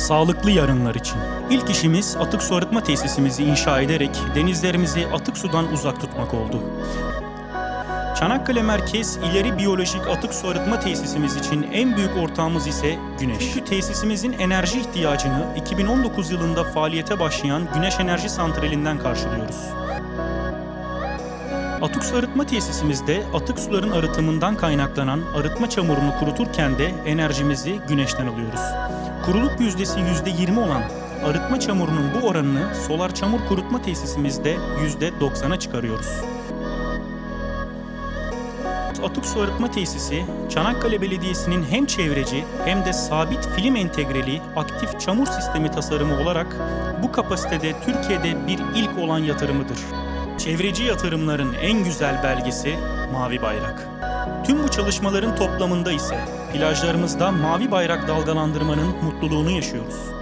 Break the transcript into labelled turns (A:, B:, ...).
A: Sağlıklı yarınlar için. İlk işimiz atık su arıtma tesisimizi inşa ederek denizlerimizi atık sudan uzak tutmak oldu. Çanakkale Merkez İleri Biyolojik Atık Su Arıtma Tesisimiz için en büyük ortağımız ise Güneş. Çünkü tesisimizin enerji ihtiyacını 2019 yılında faaliyete başlayan Güneş Enerji Santrali'nden karşılıyoruz. Atık su arıtma tesisimizde atık suların arıtımından kaynaklanan arıtma çamurunu kuruturken de enerjimizi güneşten alıyoruz. Kuruluk yüzdesi %20 olan arıtma çamurunun bu oranını solar çamur kurutma tesisimizde %90'a çıkarıyoruz. Atık su arıtma tesisi Çanakkale Belediyesi'nin hem çevreci hem de sabit film entegreli aktif çamur sistemi tasarımı olarak bu kapasitede Türkiye'de bir ilk olan yatırımıdır. Çevreci yatırımların en güzel belgesi Mavi Bayrak. Tüm bu çalışmaların toplamında ise plajlarımızda mavi bayrak dalgalandırmanın mutluluğunu yaşıyoruz.